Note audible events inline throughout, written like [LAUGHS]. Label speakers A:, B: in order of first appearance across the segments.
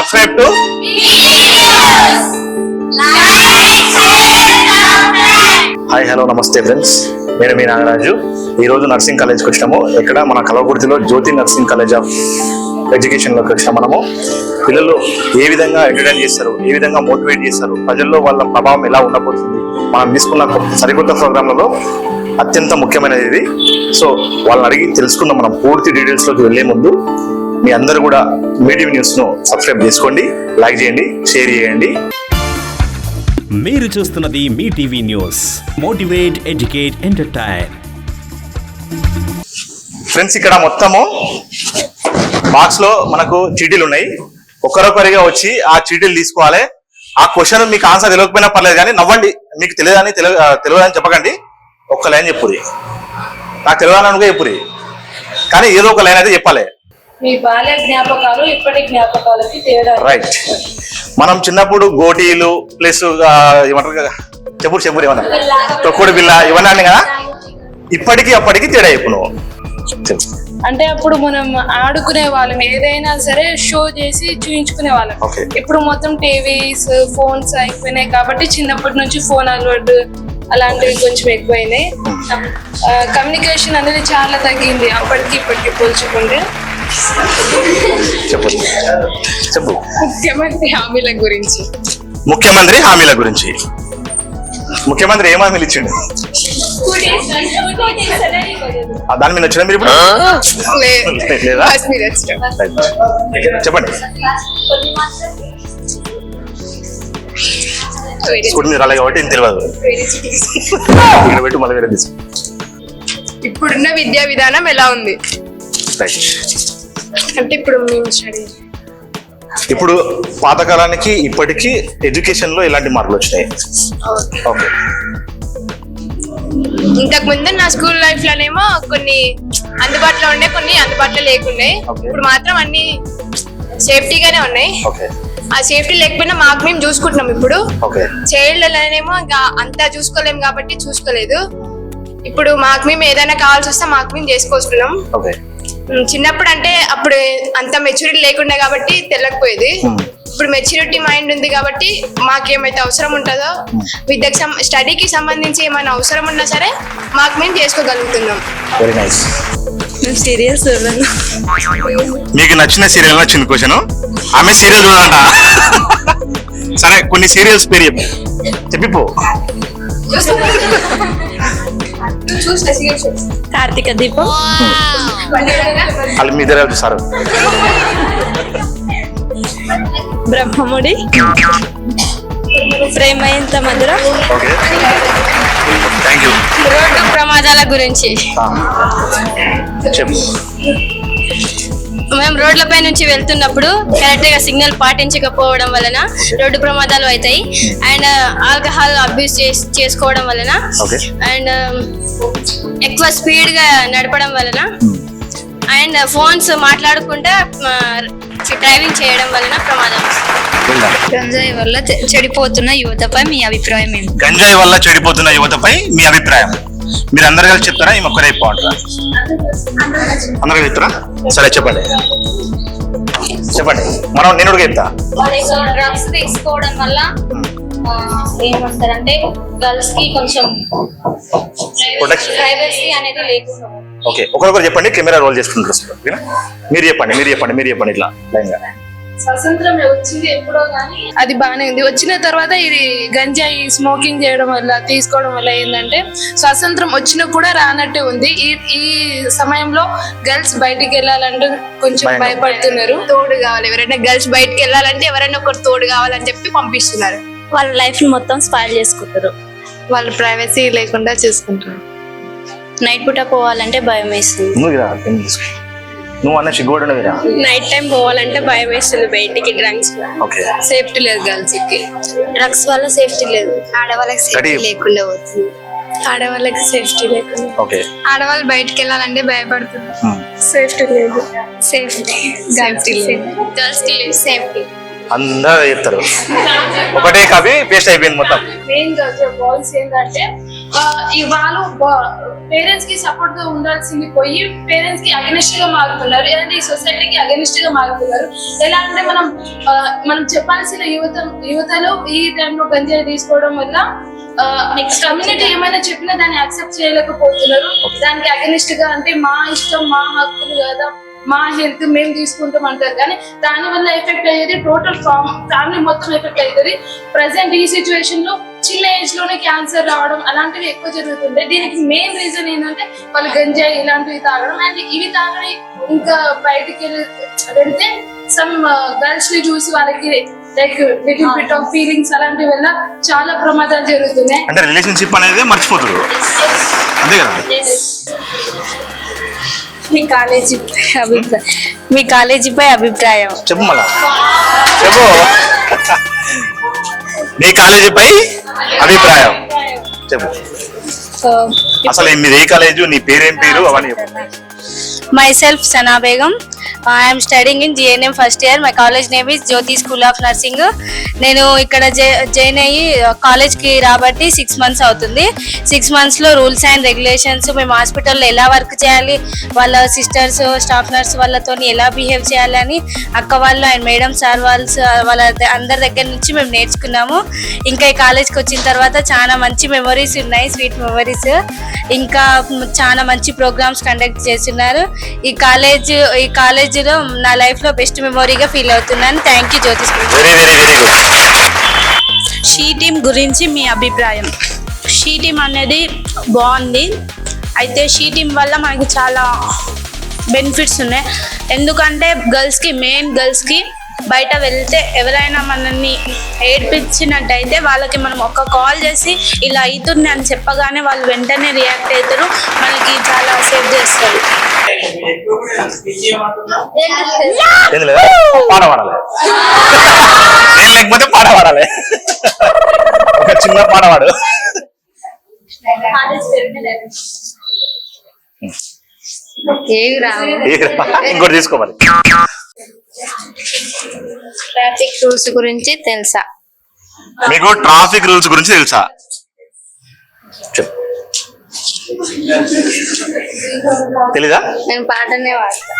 A: Subscribe to hi hello నమస్తే friends. నేను మీ నాగరాజు. ఈ రోజు నర్సింగ్ కాలేజ్కి వచ్చినాము. ఇక్కడ మన కలవకుర్తిలో జ్యోతి నర్సింగ్ కాలేజ్ ఆఫ్ ఎడ్యుకేషన్లోకి వచ్చిన మనము. పిల్లలు ఏ విధంగా ఎంటర్టైన్ చేస్తారు? ఏ విధంగా మోటివేట్ చేస్తారు? ప్రజల్లో వాళ్ళ ప్రభావం ఎలా ఉండబోతుంది? మనం తీసుకున్న సరికొత్త ప్రోగ్రాంలలో అత్యంత ముఖ్యమైనది ఇది. సో వాళ్ళని అడిగి తెలుసుకుందాం మనం. పూర్తి డీటెయిల్స్లోకి వెళ్ళే ముందు మీ అందరూ కూడా మీటివ్ న్యూస్ను సబ్స్క్రైబ్ చేసుకోండి లైక్ చేయండి షేర్ చేయండి.
B: మీరు చూస్తున్నది మీ TV news. Motivate educate entertain.
A: Friends ఇక్కడ మొత్తము బాక్స్లో మనకు చీటీలు ఉన్నాయి. ఒకరొకరిగా వచ్చి ఆ చీటీలు తీసుకోవాలి. ఆ క్వశ్చన్ మీకు ఆన్సర్ తెలియకపోయినా పర్లేదు కానీ నవ్వండి. మీకు తెలియదని తెలియ తెలియదని చెప్పకండి. ఒక్క లైన్ చెప్పుది నాకు తెలియదనుగా చెప్పుది కానీ ఏదో ఒక లైన్ అయితే చెప్పాలి.
C: మీ బాల్య జ్ఞాపకాలు ఇప్పటి జ్ఞాపకాలకి తేడా
A: రైట్ మనం చిన్నప్పుడు గోటీలు ప్లస్ ఏమంటారు కదా, చెప్పుడు చెప్పుడు ఏమన్నా? తొక్కుడు బిల్ల ఇవన్నీ కదా? ఇప్పటికి అప్పటికి తేడా చెప్పు.
C: అంటే అప్పుడు మనం ఆడుకునే వాళ్ళం. ఏదైనా సరే షో చేసి చూయించుకునే వాళ్ళం. ఇప్పుడు మొత్తం టీవీస్ ఫోన్స్ అయిపోయినాయి కాబట్టి చిన్నప్పటి నుంచి ఫోన్ అలవాటు అలాంటివి కొంచెం ఎక్కువైనాయి. కమ్యూనికేషన్ అనేది చాలా తగ్గింది. అప్పటికి ఇప్పటికి పోల్చుకుంటే.
A: చెప్పు చెప్పు.
C: ముఖ్యమంత్రి హామీల గురించి.
A: ముఖ్యమంత్రి హామీల గురించి. ముఖ్యమంత్రి ఏం హామీలు ఇచ్చిండు? ఆ దాని మీద వచ్చిన మీరు ఇప్పుడు? లేదా. చెప్పండి. స్కూటీ మీద రాలే కాబట్టి తెలియదు. ఇక్కడ పెట్టు మళ్ళీ వేరే తీసుకో.
C: ఇప్పుడున్న విద్యా విధానం ఎలా ఉంది? అంటే ఇప్పుడు మేము స్టడీ
A: ఇప్పుడు పాతకాలానికి ఇప్పటికీ ఎడ్యుకేషన్లో ఎలాంటి మార్పులు వచ్చినాయి. ఓకే.
D: ఇంతకు ముందు నా స్కూల్ లైఫ్ లోనేమో కొన్ని అందుబాటులో ఉండే కొన్ని అందుబాటులో లేకుండే.
A: Okay.
D: ఇప్పుడు మాత్రం అన్ని సేఫ్టీగానే ఉన్నాయి. ఆ సేఫ్టీ లేకపోయినా మాకు మేము చూసుకుంటున్నాం ఇప్పుడు. చైల్డ్ అనేమో ఇంకా అంతా చూసుకోలేం కాబట్టి చూసుకోలేదు. ఇప్పుడు మాకు మేము ఏదైనా కావాల్సి వస్తే మాకు మేము ఉమ్, చిన్నప్పుడు అంటే అప్పుడు అంత మెచ్యూరిటీ లేకుండే కాబట్టి తెలియకపోయేది ఇప్పుడు మెచ్యూరిటీ మైండ్ ఉంది కాబట్టి మాకేమైతే అవసరం ఉంటుందో విద్యకు స్టడీకి సంబంధించి ఏమైనా అవసరం ఉన్నా సరే మాకు మేము చేసుకోగలుగుతున్నాం.
A: వెరీ నైస్
D: సీరియల్స్
A: మీకు నచ్చిన సీరియల్ నచ్చింది క్వశ్చన్ ఆమె సీరియల్ చూడంట. సరే కొన్ని సీరియల్స్ పేరు చెప్పు. చెప్పిపో.
E: కార్తీక దీపం.
A: వాళ్ళు మీ దగ్గర చూస్తారు.
E: బ్రహ్మముడి. ప్రేమ ఎంత మధుర రోడ్డు ప్రమాదాల గురించి. మేము రోడ్లపై నుంచి వెళ్తున్నప్పుడు కరెక్ట్గా సిగ్నల్ పాటించకపోవడం వలన రోడ్డు ప్రమాదాలు అవుతాయి. అండ్ ఆల్కహాల్ అబ్యూస్ చేసుకోవడం వలన అండ్ ఎక్కువ స్పీడ్గా నడపడం వలన అండ్ ఫోన్స్ మాట్లాడుకుంటా డ్రైవింగ్ చేయడం వలన ప్రమాదం
F: గంజాయి వల్ల చెడిపోతున్న యువతపై మీ అభిప్రాయం ఏంటి?
A: గంజాయి వల్ల చెడిపోతున్న యువతపై మీ అభిప్రాయం. మీరు అందరు కలిసి చెప్తారా? ఈ ఒక్కరే బాగుంటారా అందరు చెప్తారా? సరే చెప్పండి. చెప్పండి. మనం నేను చెప్తా.
G: డ్రగ్స్ తీసుకోవడం వల్ల ఆ, ఏమంటారంటే గర్ల్స్కి కొంచెం. ప్రైవసీ అనేది లేకుండా.
A: ఓకే ఒకరొకరు చెప్పండి కెమెరా రోల్ చేసుకుంటారు ఓకేనా? మీరు చెప్పండి మీరు చెప్పండి మీరు చెప్పండి ఇట్లా లైన్గా
C: స్వతంత్రం వచ్చింది ఎప్పుడో కానీ అది బాగానే ఉంది. వచ్చిన తర్వాత ఇది గంజాయి స్మోకింగ్ చేయడం వల్ల తీసుకోవడం వల్ల ఏంటంటే స్వతంత్రం వచ్చినా కూడా రానట్టే ఉంది. ఈ ఈ సమయంలో గర్ల్స్ బయటికి వెళ్ళాలంటే కొంచెం
A: భయం.
C: భయపడుతున్నారు.
D: తోడు కావాలి. ఎవరైనా గర్ల్స్ బయటకు వెళ్ళాలంటే ఎవరైనా ఒకరు తోడు కావాలని చెప్పి పంపిస్తున్నారు.
E: వాళ్ళ లైఫ్ మొత్తం స్పాయిల్ చేసుకుంటారు.
C: వాళ్ళు ప్రైవసీ లేకుండా చూసుకుంటారు
E: నైట్ పూట పోవాలంటే భయం వేస్తుంది
A: నువ్వు ఇలా నువ్వు అన్న
C: నైట్ టైం పోవాలంటే భయం వేస్తుంది బయటికి డ్రగ్స్
A: ఓకే.
C: సేఫ్టీ లేదు గర్ల్స్కి.
E: డ్రగ్స్ వల్ల సేఫ్టీ లేదు.
D: ఆడవాళ్ళకి? సేఫ్టీ లేకుండా పోతుంది.
C: ఆడవాళ్ళకి సేఫ్టీ లేకుండా.
A: ఓకే.
D: ఆడవాళ్ళు బయటకు వెళ్ళాలంటే భయపడుతున్నారు
C: సేఫ్టీ లేదు.
D: సేఫ్టీ.
C: సేఫ్టీ లేదు.
D: గర్ల్స్కి సేఫ్టీ.
A: అందరూ చెప్తారు. ఒకటే కాపీ పేస్ట్ అయిపోయింది మొత్తం.
C: మెయిన్గా బాయ్స్ ఏంటంటే వాళ్ళు పేరెంట్స్కి సపోర్ట్గా ఉండాల్సింది పోయి పేరెంట్స్కి అగనిస్ట్గా మారుతున్నారు లేదంటే ఈ సొసైటీకి అగనిస్ట్గా మారుతున్నారు ఎలా అంటే మనం మనం చెప్పాల్సిన యువత యువతలో ఈ టైంలో గంజాయి తీసుకోవడం వల్ల నెక్స్ట్ కమ్యూనిటీ ఏమైనా చెప్పినా దాన్ని యాక్సెప్ట్ చేయలేకపోతున్నారు. దానికి అగనిస్ట్గా అంటే మా ఇష్టం మా హక్కులు కదా? మా హెల్త్ మేము తీసుకుంటాం అంటారు. కానీ దాని వల్ల ఎఫెక్ట్ అయ్యేది టోటల్ ఫ్యామిలీ మొత్తం ఎఫెక్ట్ అవుతుంది ప్రజెంట్ ఈ సిచ్యువేషన్లో చిన్న ఏజ్లోనే క్యాన్సర్ రావడం అలాంటివి ఎక్కువ జరుగుతుంటాయి. దీనికి మెయిన్ రీజన్ ఏంటంటే వాళ్ళు గంజాయి ఇలాంటివి తాగడం అండ్ ఇవి తాగని ఇంకా బయటికి వెళ్ళి వెళ్తే సమ్ గర్ల్స్ని చూసి వాళ్ళకి like little bit of feelings అలాంటి వల్ల చాలా ప్రమాదాలు జరుగుతున్నాయి.
A: అంటే రిలేషన్షిప్ అనేది మర్చిపోతారు అంతే కదా?
F: మీ కాలేజీ అభిప్రాయం. మీ కాలేజీపై అభిప్రాయం.
A: చెప్పు మళ్ళా చెప్పు. నీ కాలేజీపై అభిప్రాయం. చెప్పు. అసలు మీది ఏ కాలేజు నీ పేరేం పేరు అవన్నీ చెప్పు.
F: Myself Sana Begum. I'm studying in GNM first year my college name is Jyothi school of nursing నేను ఇక్కడ జాయిన్ అయ్యి uh, కాలేజ్కి రాబట్టి సిక్స్ మంత్స్ అవుతుంది. సిక్స్ మంత్స్లో రూల్స్ అండ్ రెగ్యులేషన్స్ మేము హాస్పిటల్లో ఎలా వర్క్ చేయాలి వాళ్ళ సిస్టర్స్ స్టాఫ్ నర్స్ వాళ్ళతో ఎలా బిహేవ్ చేయాలని అక్క వాళ్ళు అండ్ మేడం సార్ వాళ్ళు వాళ్ళ ద- అందరి దగ్గర నుంచి మేము నేర్చుకున్నాము. ఇంకా ఈ కాలేజ్కి వచ్చిన తర్వాత చాలా మంచి మెమరీస్ ఉన్నాయి స్వీట్ మెమరీస్ ఇంకా చాలా మంచి ప్రోగ్రామ్స్ కండక్ట్ చేస్తున్నారు. ఈ కాలేజ్ ఈ కాలేజ్ కాలేజీలో నా లైఫ్లో బెస్ట్ మెమొరీగా ఫీల్ అవుతున్నాను. Thank you Jyothi school
A: very very very good
H: she team గురించి మీ అభిప్రాయం. షీ టీమ్ అనేది బాగుంది. అయితే షీ టీమ్ వల్ల మనకి చాలా బెనిఫిట్స్ ఉన్నాయి. ఎందుకంటే గర్ల్స్కి మెయిన్ గర్ల్స్కి బయట వెళ్తే ఎవరైనా మనల్ని ఏడ్పించినట్టయితే వాళ్ళకి మనం ఒక కాల్ చేసి ఇలా అవుతుంది అని చెప్పగానే వాళ్ళు వెంటనే రియాక్ట్ అవుతారు. మనకి చాలా సేవ్ చేస్తారు.
A: పాట పాడాలి. లేకపోతే పాట పాడాలి. ఒక చిన్న పాట పాడు. ఇంకోటి తీసుకో మరి.
E: ట్రాఫిక్ రూల్స్ గురించి తెలుసా?
A: మీకు ట్రాఫిక్ రూల్స్ గురించి తెలుసా? తెలీదా?
E: నేను పాటనే వాడతా.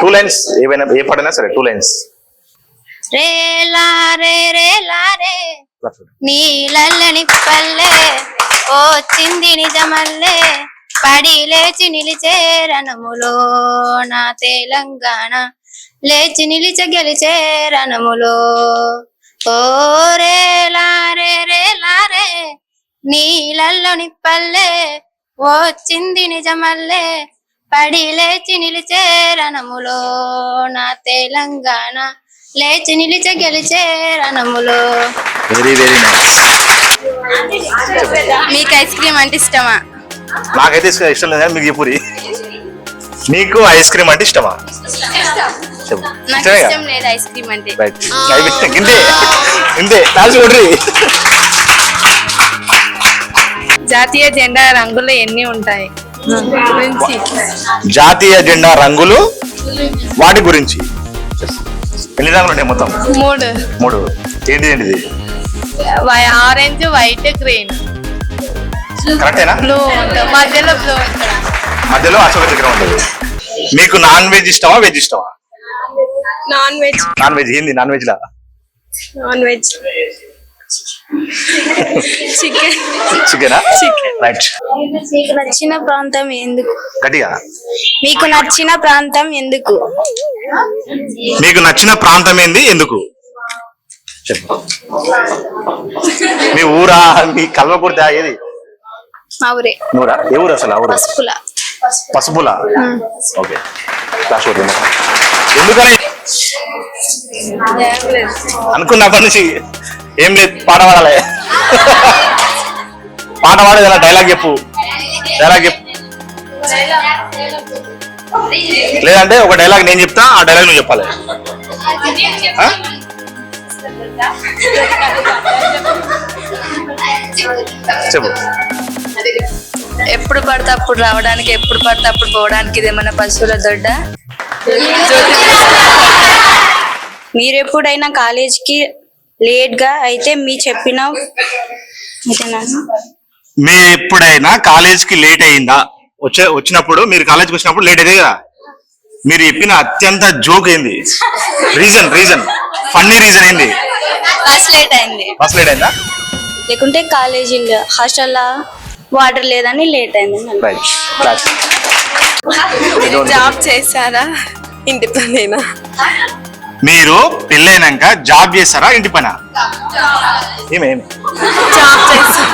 A: టూ లైన్స్ ఏవైనా ఏ పాటైనా సరే టూ లైన్స్.
E: రే లా రే రే లా రే నీళ్ళని పల్లె. ఓ చింది నిజమల్లే. పడి లేచి నిలిచే రణములో నా తెలంగాణ. లేచి నిలిచ గెలిచే రణములో. ఓ రే లారే రే లారే నీళ్ళల్లో నిప్పల్లే. వచ్చింది నిజమల్లే. పడి లేచి నిలిచే రణములో నా తెలంగాణ. లేచి నిలిచ గెలిచే రణములో.
A: వెరీ వెరీ నైస్
E: మీకు ఐస్ క్రీమ్ అంటే ఇష్టమా?
A: నాకైతే ఇష్టం ఇష్టం లేదు మీకు చెప్పురి నీకు ఐస్ క్రీమ్ అంటే ఇష్టమా?
E: ఇష్టం లేదు ఐస్ క్రీమ్ అంటే.
A: ఇంతే ఇంతే
F: జాతీయ జెండా రంగులు ఎన్ని ఉంటాయి?
A: జాతీయ జెండా రంగులు వాటి గురించి. ఎన్ని రంగులు ఉంటాయి మొత్తం?
F: మూడు.
A: మూడు. ఏంటి ఏంటిది?
F: Orange white green.
A: కరెక్టేనా
F: బ్లూ ఉంటుంది. మధ్యలో బ్లూ ఉంటుంది.
A: మధ్యలో అశోక చక్రం ఉంటుంది. మీకు నాన్ వెజ్ ఇష్టమా వెజ్ ఇష్టమా?
H: Non veg.
A: నాన్ వెజ్ ఏంది నాన్ వెజ్ లా
H: నాన్ వెజ్. చికెన్
A: చికెనా రైట్
E: మీకు నచ్చిన ప్రాంతం ఎందుకు?
A: గట్టిగా?
E: మీకు నచ్చిన ప్రాంతం ఎందుకు?
A: మీకు నచ్చిన ప్రాంతం ఏంది ఎందుకు? చెప్పు. మీ ఊరా? మీ కల్వకుర్తి ఏది?
E: ఊరే.
A: ఏ ఊరు అసలు ఊరు?
E: పసుపుల.
A: పసుపులా? ఓకే. క్లాస్ ఎందుకని? అనుకున్నప్పటి నుంచి ఏం లేదు పాట పాడాలి. పాట పాడేది అలా డైలాగ్ చెప్పు. డైలాగ్ చెప్పు. లేదంటే ఒక డైలాగ్ నేను చెప్తా ఆ డైలాగ్ నువ్వు చెప్పాలి. ఆ? చెప్పు.
F: ఎప్పుడు పడితే అప్పుడు రావడానికి ఎప్పుడు పడితే అప్పుడు పోవడానికి ఇది మన పశువుల దొడ్డ?
I: మీరు ఎప్పుడైనా కాలేజ్కి లేట్గా అయితే మీ చెప్పిన?
A: మీరు ఎప్పుడైనా కాలేజ్కి లేట్ అయిందా? వచ్చే వచ్చినప్పుడు మీరు కాలేజ్కి వచ్చినప్పుడు లేట్ అయ్యేది కదా? మీరు చెప్పిన అత్యంత జోక్ ఏంది? Reason reason. ఫన్నీ రీజన్ ఏంది?
I: బస్ లేట్ అయింది.
A: బస్ లేట్ అయిందా?
I: లేకుంటే కాలేజీ హాస్టల్లో వాటర్ లేదని లేట్ అయింది
A: రైట్
J: జాబ్ చేశారా? ఇంటి పనేనా
A: మీరు పెళ్ళైనాక జాబ్ చేస్తారా ఇంటి పనా? ఏమేమి
J: జాబ్ చేశా.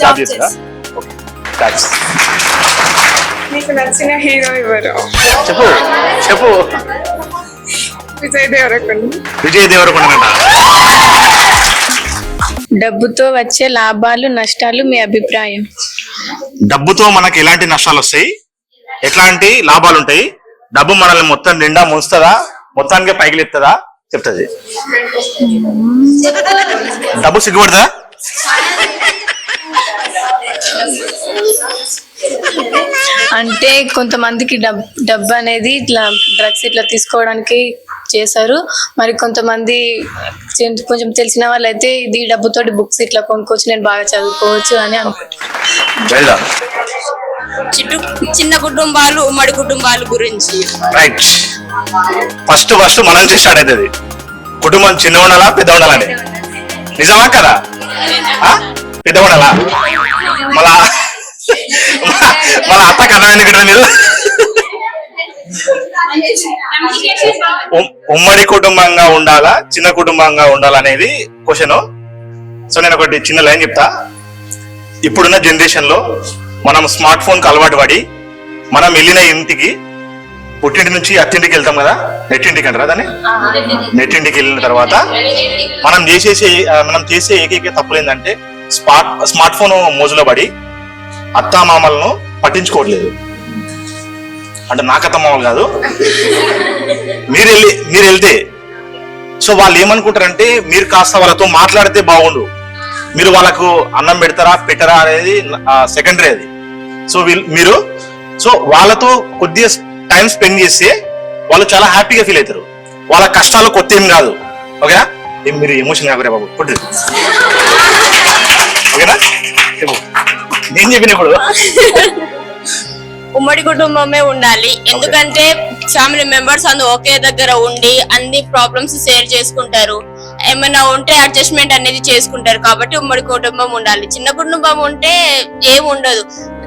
A: జాబ్ చేస్తారా ఓకే థాంక్స్.
J: మీకు నచ్చిన హీరో ఎవరు?
A: చెప్పు. చెప్పు.
J: విజయ్ దేవరకొండ
A: విజయ్ దేవరకొండ
K: డబ్బుతో వచ్చే లాభాలు నష్టాలు మీ అభిప్రాయం?
A: డబ్బుతో మనకి ఎలాంటి నష్టాలు వస్తాయి ఎట్లాంటి లాభాలు ఉంటాయి డబ్బు మనల్ని మొత్తం నిండా ముంచుతుందా? మొత్తానికి పైకి లేస్తుందా చెప్తుంది. డబ్బు సిగ్గుపడుతుందా
K: అంటే కొంతమందికి డబ్ డబ్బు అనేది ఇట్లా డ్రగ్స్ ఇట్లా తీసుకోవడానికి చేశారు. మరి కొంతమంది కొంచెం తెలిసిన వాళ్ళైతే ఇది డబ్బుతోటి బుక్స్ ఇట్లా కొనుక్కోవచ్చు నేను బాగా చదువుకోవచ్చు అని అనుకుంటున్నాను
L: చిట్టు చిన్న కుటుంబాలు ఉమ్మడి కుటుంబాలు గురించి.
A: రైట్ ఫస్ట్ ఫస్ట్ మనం నుంచి స్టార్ట్ అవుతుంది. కుటుంబం చిన్న ఉండాలా పెద్ద ఉండాలని నిజమా కదా? పెద్ద ఉండాలా మళ్ళా మళ్ళా అత్త కథ ఎందుకంటే మీరు? ఉమ్మడి కుటుంబంగా ఉండాలా చిన్న కుటుంబంగా ఉండాలనేది క్వశ్చన్ సో నేను ఒకటి చిన్న లైన్ చెప్తా. ఇప్పుడున్న జనరేషన్లో మనం స్మార్ట్ ఫోన్కి అలవాటు పడి మనం వెళ్ళిన ఇంటికి పుట్టింటి నుంచి అత్తింటికి వెళ్తాం కదా? నెట్టింటికి అంటారా దాన్ని? నెట్టింటికి వెళ్ళిన తర్వాత మనం చేసేసే మనం చేసే ఏకైక తప్పులు ఏంటంటే స్మార్ట్ స్మార్ట్ ఫోన్ మోజులో పడి అత్తామామలను పట్టించుకోవట్లేదు. అంటే నాకు మామూలు కాదు. మీరు వెళ్ళి మీరు వెళ్తే. సో వాళ్ళు ఏమనుకుంటారంటే మీరు కాస్త వాళ్ళతో మాట్లాడితే బాగుండు. మీరు వాళ్ళకు అన్నం పెడతారా పెట్టరా అనేది సెకండరీ అది. సో మీరు సో వాళ్ళతో కొద్దిగా టైం స్పెండ్ చేస్తే వాళ్ళు చాలా హ్యాపీగా ఫీల్ అవుతారు. వాళ్ళ కష్టాలు కొత్త ఏం కాదు. ఓకేనా? మీరు ఎమోషన్ కాకరే బాబు. కొట్టు. ఓకేనా? నేను చెప్పినప్పుడు
L: ఉమ్మడి కుటుంబమే ఉండాలి. ఎందుకంటే ఫ్యామిలీ మెంబర్స్ అందరూ ఒకే దగ్గర ఉండి అన్ని ప్రాబ్లమ్స్ షేర్ చేసుకుంటారు. ఏమైనా ఉంటే అడ్జస్ట్మెంట్ అనేది చేసుకుంటారు. కాబట్టి ఉమ్మడి కుటుంబం ఉండాలి. చిన్న కుటుంబం ఉంటే ఏం ఉండదు.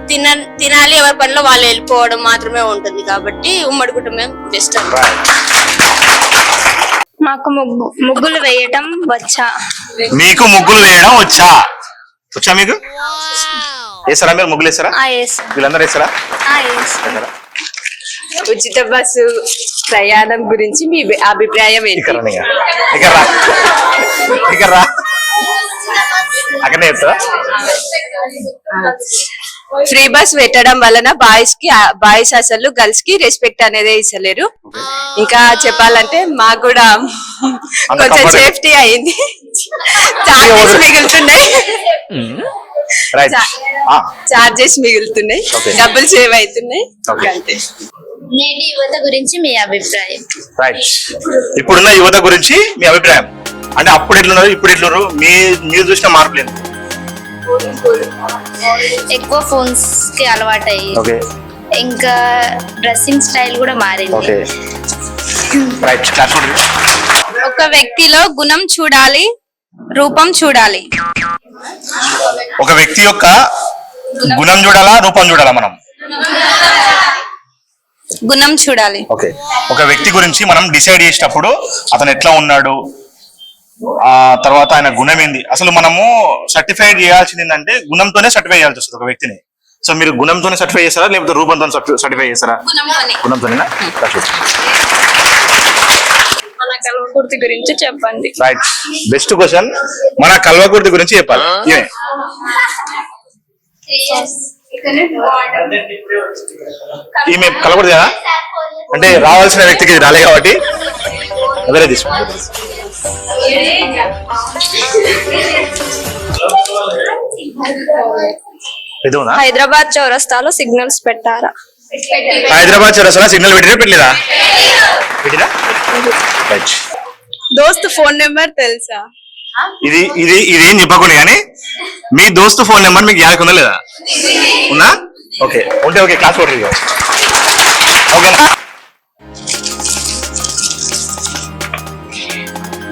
L: తిన తినాలి ఎవరి పనిలో వాళ్ళు వెళ్ళిపోవడం మాత్రమే ఉంటుంది. కాబట్టి ఉమ్మడి కుటుంబం బెస్ట్
I: మాకు ముగ్గు ముగ్గులు వేయటం వచ్చా?
A: మీకు ముగ్గులు వేయడం వచ్చా? వచ్చా మీకు? వేస్తారా మీరు ముగ్గులు
I: ఎస్
A: వీళ్ళందరూ వేస్తారా?
J: ఉచిత బస్సు ప్రయాణం గురించి మీ అభిప్రాయం ఏంటి?
A: ఇక్కడ రా. ఇక్కడ రా. ఇక్కడ రా. అక్కడనే చెప్తారా
J: ఫ్రీ బస్ పెట్టడం వలన బాయ్స్కి బాయ్స్ అసలు గర్ల్స్కి రెస్పెక్ట్ అనేది ఇస్తలేరు. ఇంకా చెప్పాలంటే మాకు కూడా కొంచెం. సేఫ్టీ అయింది. [LAUGHS] మిగులుతున్నాయి.
A: Right
J: charges మిగులుతున్నాయి. డబ్బులు సేవ్ అవుతున్నాయి. అంతే.
G: నేటి యువత గురించి మీ అభిప్రాయం?
A: రైట్ ఇప్పుడున్న యువత గురించి మీ అభిప్రాయం? అంటే అప్పుడు ఎట్లున్నారు ఇప్పుడు ఎట్లున్నారు? మీ మీరు చూసిన మార్పులు ఏంటి
G: ఎక్కువ ఫోన్స్కి అలవాటయ్యి. ఇంకా డ్రెస్సింగ్ స్టైల్ కూడా మారింది.
I: ఒక వ్యక్తిలో గుణం చూడాలి. రూపం చూడాలి.
A: ఒక వ్యక్తి యొక్క గుణం చూడాలా రూపం చూడాలా మనం?
I: గుణం చూడాలి.
A: ఓకే. ఒక వ్యక్తి గురించి మనం డిసైడ్ చేసేటప్పుడు అతను ఎట్లా ఉన్నాడు? ఆ తర్వాత ఆయన గుణం ఏంది? అసలు మనము సర్టిఫైడ్ చేయాల్సింది ఏంటంటే గుణంతోనే సర్టిఫై చేయాల్సి వస్తుంది ఒక వ్యక్తిని. సో మీరు గుణంతోనే సర్టిఫై చేస్తారా లేకపోతే రూపంతో సర్టిఫై చేస్తారా? గుణంతోనేనా?
K: మన కల్వకుర్తి గురించి చెప్పండి.
A: రైట్ బెస్ట్ క్వశ్చన్ మన కల్వకుర్తి గురించి చెప్పాలి. ఈమె కలవకూడదు కదా? అంటే రావాల్సిన వ్యక్తికి ఇది రాలే కాబట్టి అదే తీసుకుంటారు
I: హైదరాబాద్ చౌరస్తాలో సిగ్నల్స్ పెట్టారా?
A: హైదరాబాద్ చౌరస్తాలో సిగ్నల్ పెట్టినా పెట్టలేదా? పెట్టినా
H: దోస్త్ ఫోన్ నెంబర్ తెలుసా?
A: ఇది ఇది ఇదేం చెప్పకూడదు కానీ మీ దోస్తు ఫోన్ నెంబర్ మీకు యాదకు ఉందా లేదా? ఉందా? ఓకే ఉంటే ఓకే క్లాస్ కొట్టరు ఓకేనా?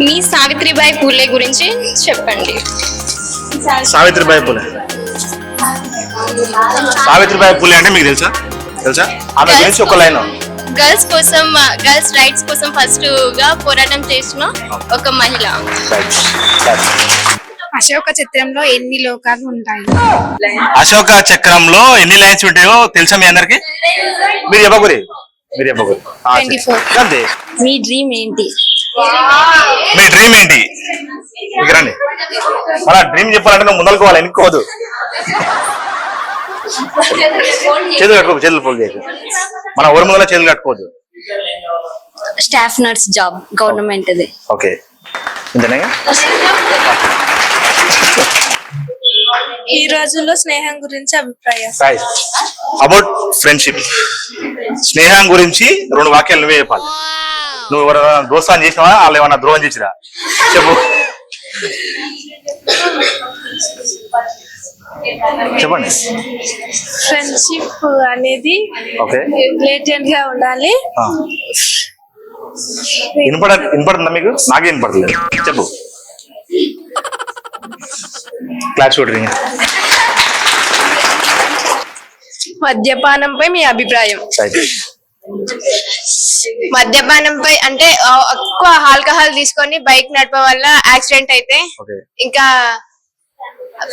D: మీ సావిత్రిబాయి పూలే గురించి చెప్పండి.
A: సావిత్రిబాయి పూలే. సావిత్రిబాయి పూలే అంటే మీకు తెలుసా? తెలుసా? ఆమె గురించి ఒక లైన్.
D: గర్ల్స్ కోసం గర్ల్స్ రైట్స్ కోసం ఫస్ట్గా పోరాటం చేసిన ఒక మహిళ.
C: అశోక చిత్రంలో ఎన్ని లోకాలు ఉంటాయి?
A: అశోక చక్రంలో ఎన్ని లైన్స్ ఉంటాయో తెలుసా మీ అందరికి? మీరు చెప్పకూరి. మీరు చెప్పకూరి. అంతే
G: మీ డ్రీమ్ ఏంటి?
A: మీ డ్రీమ్ ఏంటి? రండి మన డ్రీమ్ చెప్పాలంటే ముందలుకోవాలి ఎన్నుకోవద్దు చేతులు కట్టుకోదు చేతులు ఫోల్డ్ చేయకు మన ముందర చేతులు కట్టుకోవద్దు.
G: Staff nurse job government
A: okay. ఇంతనే?
H: ఈ రోజుల్లో స్నేహం గురించి అభిప్రాయం.
A: రైట్ అబౌట్ ఫ్రెండ్షిప్ స్నేహం గురించి రెండు వాక్యాలు నువ్వే చెప్పాలి. నువ్వు ఎవరైనా దోస్తాన్ని చేసినావా? వాళ్ళు ఏమన్నా ద్రోహం చేసిరా? చెప్పు. చెప్పండి.
H: ఫ్రెండ్షిప్ అనేది రిలేటెడ్గా ఉండాలి.
A: వినపడ వినపడుతుందా మీకు? నాకే వినపడలేదు చెప్పు. క్లాస్ చూడరు
D: మద్యపానంపై మీ అభిప్రాయం. మద్యపానంపై అంటే ఎక్కువ ఆల్కహాల్ తీసుకొని బైక్ నడపడం వల్ల యాక్సిడెంట్ అయితే ఇంకా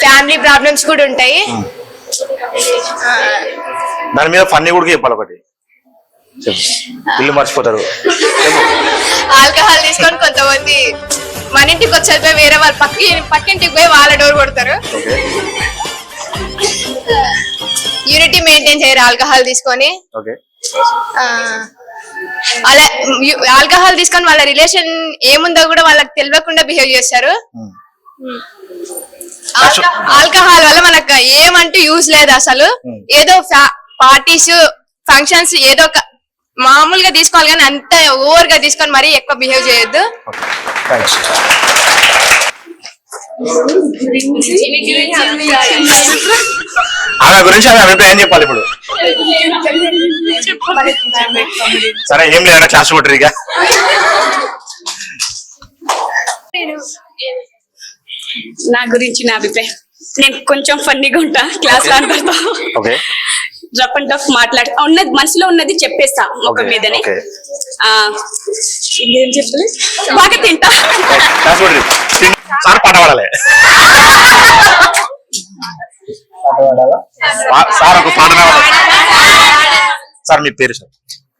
D: ఫ్యామిలీ ప్రాబ్లమ్స్ కూడా ఉంటాయి.
A: దాని మీద ఫన్నీ కూడా చెప్పాలి ఒకటి. ఇల్లు మర్చిపోతారు.
D: ఆల్కహాల్ తీసుకొని కొంతమంది మన ఇంటికి వచ్చేది వేరే వాళ్ళ పక్కి పక్కింటికి పోయి వాళ్ళ డోర్ కొడతారు. యూనిటీ మెయింటైన్ చేయరు ఆల్కహాల్ తీసుకొని? అలా ఆల్కహాల్ తీసుకొని వాళ్ళ రిలేషన్ ఏముందో కూడా వాళ్ళకి తెలియకుండా బిహేవ్ చేస్తారు. ఆల్కహాల్ వల్ల మనకు ఏమంటూ యూజ్ లేదు అసలు. ఏదో పార్టీస్ ఫంక్షన్స్ ఏదో ఒక మామూలుగా తీసుకోవాలి కానీ అంత ఓవర్గా తీసుకొని మరీ ఎక్కువ బిహేవ్ చేయొద్దు.
A: ఆమె గురించి ఆమె అభిప్రాయం చెప్పాలి ఇప్పుడు. సరే ఏం లేదా క్లాస్ కొట్టరు ఇక.
H: నా గురించి నా అభిప్రాయం. నేను కొంచెం ఫన్నీగా ఉంటా క్లాస్లో అందరితో
A: ఓకే
H: రఫ్ అండ్ టఫ్ మాట్లాడ. ఉన్నది మనసులో ఉన్నది చెప్పేస్తా ముఖం
A: Okay,
H: మీదనే. ఇంకేం బాగా తింటా.
A: సార్ పాట పాడాలి. పా- సార్ ఒక పాట పాడాలి. సార్ మీ పేరు సార్?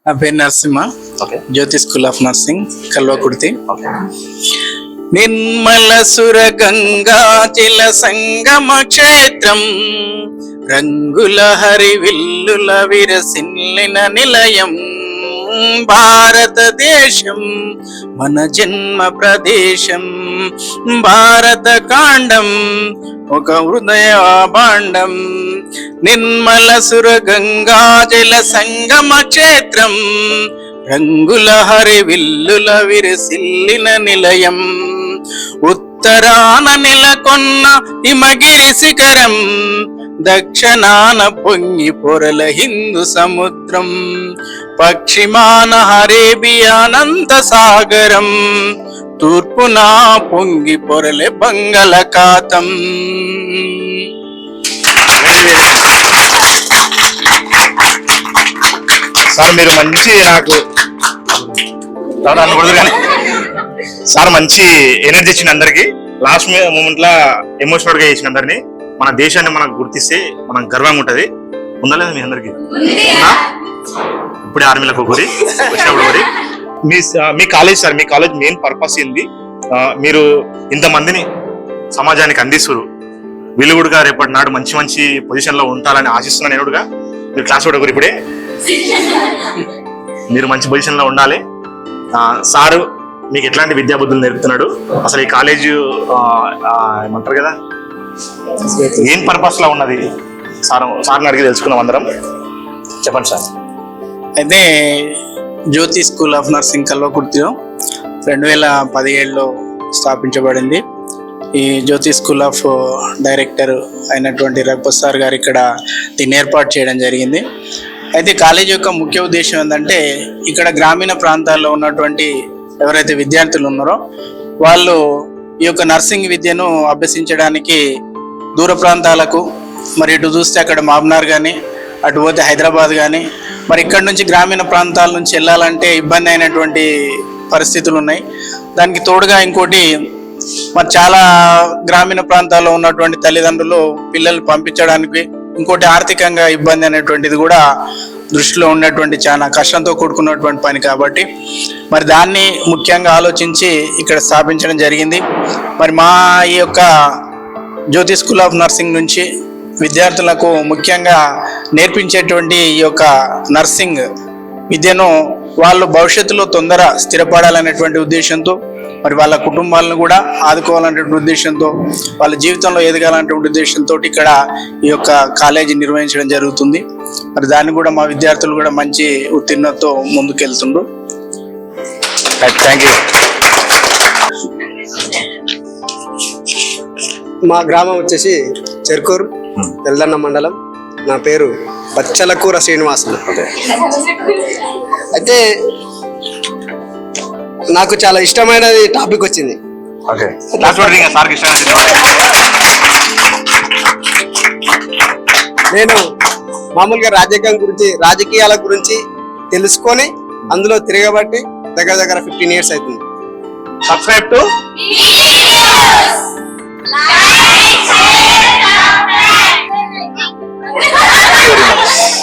M: నా పేరు Narasimha.
A: Okay
M: Jyothi school of nursing Kalwakurthy.
A: Okay
M: Nirmala సుర గంగా జల సంగమ క్షేత్రం. రంగుల హరి విల్లుల విరసిల్లిన నిలయం. భారతదేశం మన జన్మ ప్రదేశం. భారత కాండం ఒక హృదయ భాండం నిర్మల సుర గంగా జల సంగమ క్షేత్రం. రంగుల హరి విల్లుల విరసిల్లిన నిలయం. ఉత్తరాన నెలకొన్న హిమగిరి శిఖరం దక్షిణాన పొంగి పొరల హిందూ సముద్రం పశ్చిమాన హరేబియానంద సాగరం తూర్పున పొంగి పొరలే బంగళఖాతం.
A: సార్ మీరు మంచి నాకు కానీ. సార్ మంచి ఎనర్జీ ఇచ్చిన అందరికి. లాస్ట్ మూమెంట్ లా ఎమోషనల్గా చేసిన అందరినీ. మన దేశాన్ని మనకు గుర్తిస్తే మనకు గర్వంగా ఉంటది. ఉందా లేదా మీ అందరికి? ఇప్పుడే ఆర్మీలకు వచ్చినప్పుడు గురి. మీ మీ కాలేజ్ సార్ మీ కాలేజ్ మెయిన్ పర్పస్ ఏంది? మీరు ఇంతమందిని సమాజానికి అందిస్తున్నారు వీళ్ళు కూడా రేపటి నాడు మంచి మంచి పొజిషన్లో ఉంటారని ఆశిస్తున్నాను నేను కూడా మీరు క్లాస్ కూడా ఇప్పుడే. మీరు మంచి పొజిషన్లో ఉండాలి. సారు మీకు ఎట్లాంటి విద్యా బుద్ధులు నేర్పుతున్నాడు? అసలు ఈ కాలేజ్ ఏమంటారు కదా? ఏం పర్పస్లో ఉన్నది? సార్ సార్ని అడిగి తెలుసుకున్నాం అందరం. చెప్పండి సార్.
M: అయితే జ్యోతి స్కూల్ ఆఫ్ నర్సింగ్ కల్వకుర్తిలో రెండు వేల పదిహేడులో స్థాపించబడింది. ఈ జ్యోతి స్కూల్ ఆఫ్ డైరెక్టర్ అయినటువంటి రఘుపత్ సార్ గారు ఇక్కడ దీన్ని ఏర్పాటు చేయడం జరిగింది. అయితే కాలేజీ యొక్క ముఖ్య ఉద్దేశం ఏంటంటే ఇక్కడ గ్రామీణ ప్రాంతాల్లో ఉన్నటువంటి ఎవరైతే విద్యార్థులు ఉన్నారో వాళ్ళు ఈ యొక్క నర్సింగ్ విద్యను అభ్యసించడానికి దూర ప్రాంతాలకు మరి ఇటు చూస్తే అక్కడ మామ్నార్ కానీ అటు పోతే హైదరాబాద్ కానీ మరి ఇక్కడ నుంచి గ్రామీణ ప్రాంతాల నుంచి వెళ్ళాలంటే ఇబ్బంది అయినటువంటి పరిస్థితులు ఉన్నాయి. దానికి తోడుగా ఇంకోటి మరి చాలా గ్రామీణ ప్రాంతాల్లో ఉన్నటువంటి తల్లిదండ్రులు పిల్లలు పంపించడానికి ఇంకోటి ఆర్థికంగా ఇబ్బంది అనేటువంటిది కూడా దృష్టిలో ఉన్నటువంటి చాలా కష్టంతో కూడుకున్నటువంటి పని కాబట్టి మరి దాన్ని ముఖ్యంగా ఆలోచించి ఇక్కడ స్థాపించడం జరిగింది. మరి మా ఈ యొక్క జ్యోతి స్కూల్ ఆఫ్ నర్సింగ్ నుంచి విద్యార్థులకు ముఖ్యంగా నేర్పించేటువంటి ఈ యొక్క నర్సింగ్ విద్యను వాళ్ళు భవిష్యత్తులో తొందర స్థిరపడాలనేటువంటి ఉద్దేశంతో మరి వాళ్ళ కుటుంబాలను కూడా ఆదుకోవాలనేటువంటి ఉద్దేశంతో వాళ్ళ జీవితంలో ఎదగాలనేటువంటి ఉద్దేశంతో ఇక్కడ ఈ యొక్క కాలేజీ నిర్వహించడం జరుగుతుంది. మరి దాన్ని కూడా మా విద్యార్థులు కూడా మంచి ఉత్తీర్ణతతో ముందుకెళ్తుండ్రు.
A: థ్యాంక్ యూ
N: మా గ్రామం వచ్చేసి చెర్కూరు ఎల్దన్న మండలం. నా పేరు బచ్చలకూర శ్రీనివాసులు అయితే నాకు చాలా ఇష్టమైనది టాపిక్ వచ్చింది.
A: ఓకే.
N: నేను మామూలుగా రాజకీయం గురించి రాజకీయాల గురించి తెలుసుకొని అందులో తిరగబట్టి దగ్గర దగ్గర ఫిఫ్టీన్ ఇయర్స్ అవుతుంది.
A: Subscribe to
G: Thank you very much.